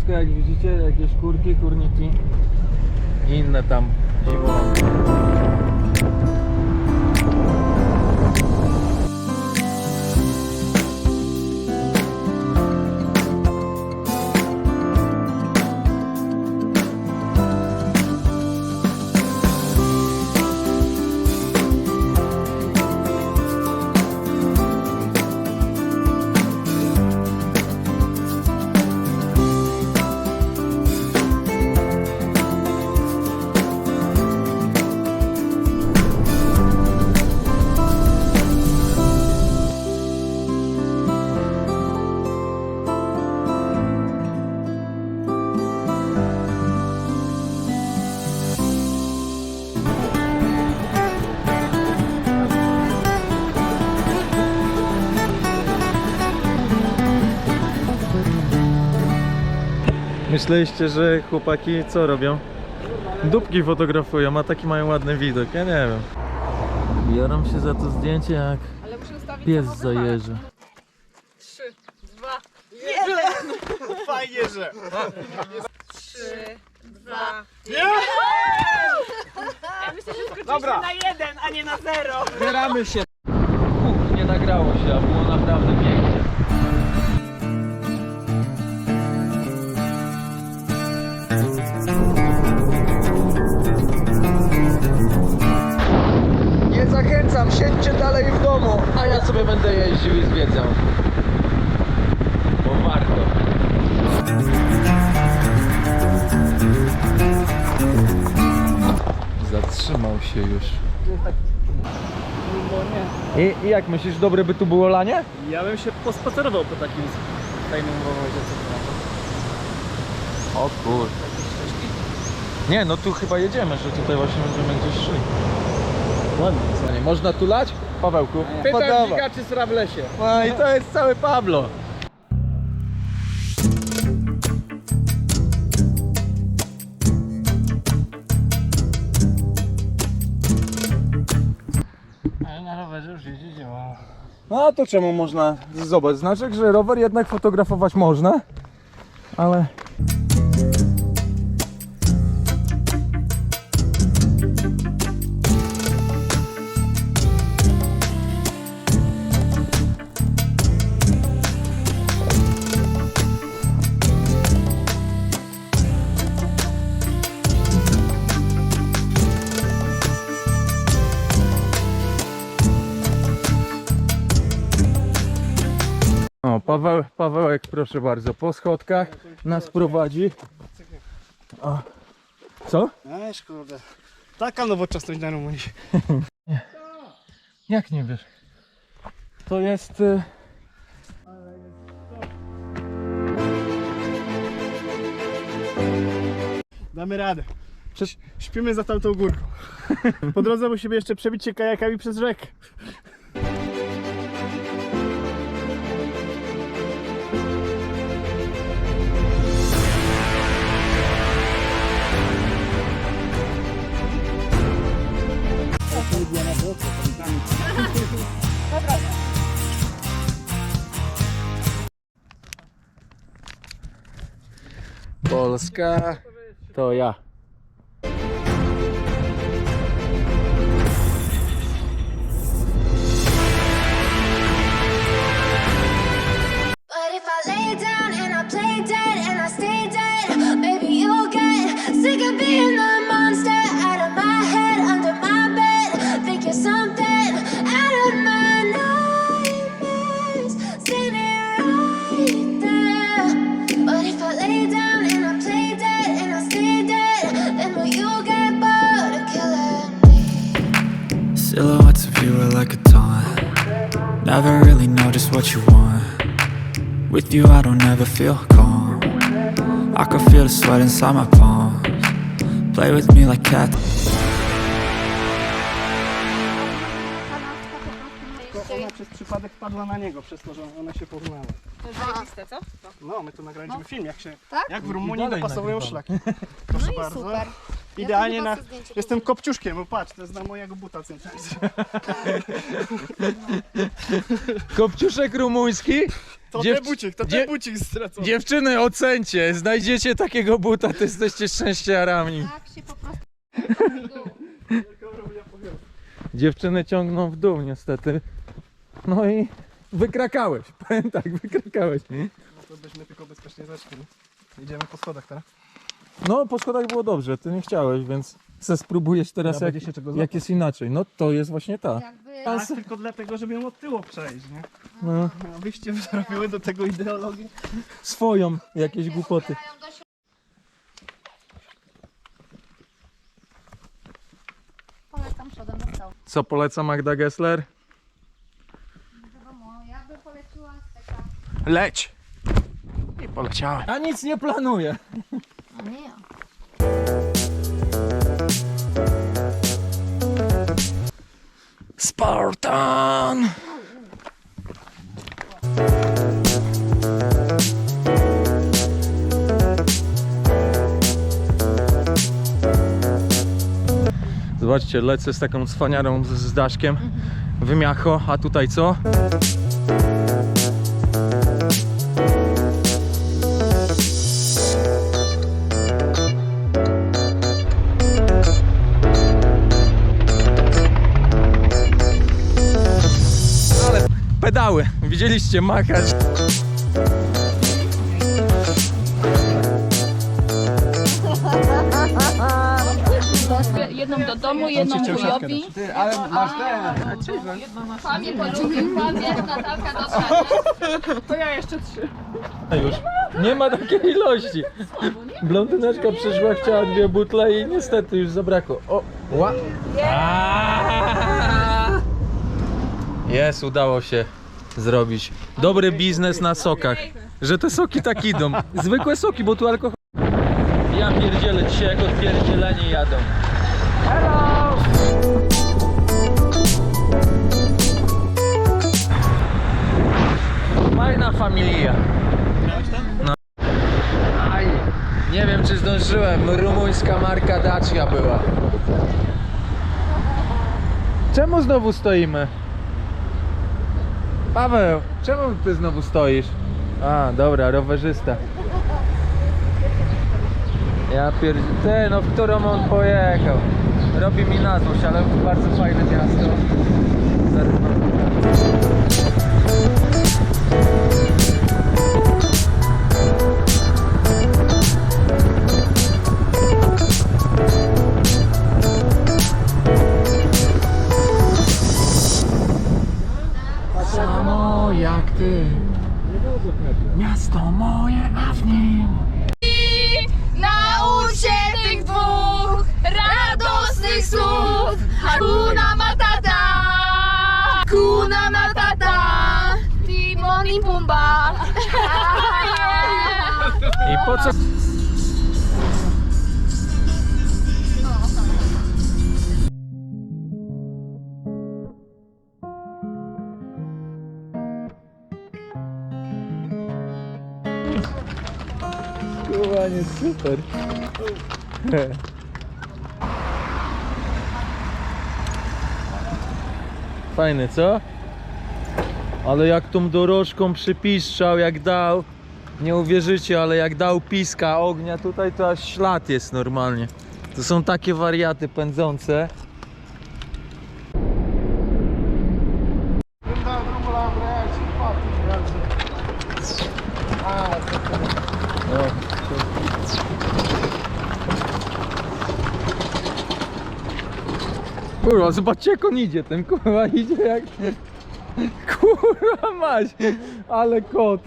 swojsko, jak widzicie, jakieś kurki, kurniki i inne tam dziwolątki. Myśleliście, że chłopaki co robią? Dupki fotografują, a taki mają ładny widok, ja nie wiem. Biorą się za to zdjęcie jak Ale muszę ustawić pies samochód. zajeży. Trzy, dwa, Fajnie, że. trzy, dwa. Ja myślę, że skoczyliśmy Dobra. na jeden, a nie na zero. Zbieramy się. Uch, nie nagrało się, a było naprawdę pięknie. Zachęcam, siedźcie dalej w domu. A ja sobie będę jeździł i zwiedzał. Bo warto. Zatrzymał się już. I, I jak myślisz, dobre by tu było lanie? Ja bym się pospacerował po takim fajnym rowerze. O kur... Nie, no tu chyba jedziemy, że tutaj właśnie będziemy gdzieś szli. Ładnie. Nie, można tu lać? Pawełku? Pytam Podoba. Czy sra w lesie. No i to jest cały Pablo. Ale na rowerze już działa. No a to czemu można? Zobacz, znaczek, że rower jednak fotografować można, ale... Paweł, Pawełek, proszę bardzo, po schodkach nas prowadzi. O. Co? Weź kurde. Taka nowoczesność na Rumunii. Jak nie wiesz? To jest... Y... Damy radę. Przecież śpimy za tamtą górką. Po drodze musimy jeszcze przebić się kajakami przez rzekę. Polska to ja. Want. With you, I don't ever feel calm. I can feel the sweat inside my palms. Play with me like cat. Ona przez przypadek padła na niego, przez to, że ona się porównała. To jest zajebiste, co? No, my tu nagraliśmy film, jak się, Tak? jak w Rumunii dopasowują szlaki. Proszę No i bardzo. super. Idealnie na... Jestem kopciuszkiem, bo patrz, to jest na mojego buta centralnie. Kopciuszek rumuński? To Dziew- ten bucik, to dzie- ten bucik stracony. Dziewczyny, ocencie, znajdziecie takiego buta, to jesteście szczęściarami. Tak się po prostu... Dziewczyny ciągną w dół niestety. No i wykrakałeś, powiem tak, wykrakałeś. No to byśmy tylko bezpiecznie zeszli. Idziemy po schodach teraz. No po schodach było dobrze, ty nie chciałeś, więc se spróbujesz teraz jak, się czego jak jest inaczej. No to jest właśnie ta. Jakby... Tak, tylko dlatego, żeby ją od tyłu przejść, nie? No, wyście zrobiły do tego ideologię. swoją jakieś głupoty. Polecam przodem do stołu. Co poleca Magda Gessler? Wiadomo, ja bym poleciła taka... Leć! I poleciałem. A nic nie planuję. Ja. Spartan! Zobaczcie, lecę z taką cwaniarą z, z Daszkiem. Wymiacho, a tutaj co? Pedały, widzieliście, machać. Jedną do domu, jedną wujowi. Panie polubił, panie Natalka do To ja jeszcze trzy. A już nie ma takiej ilości. Blondyneczka przyszła, chciała dwie butle i niestety już zabrakło. O, ła. Jest, udało się zrobić. Dobry biznes na sokach. Że te soki tak idą. Zwykłe soki, bo tu alkohol. Ja pierdzielę dzisiaj jak odpierdzieleni jadą. Hello! Fajna familia. No. Aj, nie wiem czy zdążyłem. Rumuńska marka Dacia była. Czemu znowu stoimy? Paweł, czemu ty znowu stoisz? A, dobra, rowerzysta. Ja pierd... Ty, no w którą on pojechał? Robi mi na złość, ale bardzo fajne miasto. Hakuna Matata, Hakuna Matata, Timon i Pumba. I po co? Kurwanie, super. Fajny, co? Ale jak tą dorożką przypiszczał, jak dał, nie uwierzycie, ale jak dał piska ognia tutaj, to aż ślad jest normalnie. To są takie wariaty pędzące. Kurwa, zobaczcie jak on idzie, ten kurwa idzie jak... Kurwa mać, ale kot.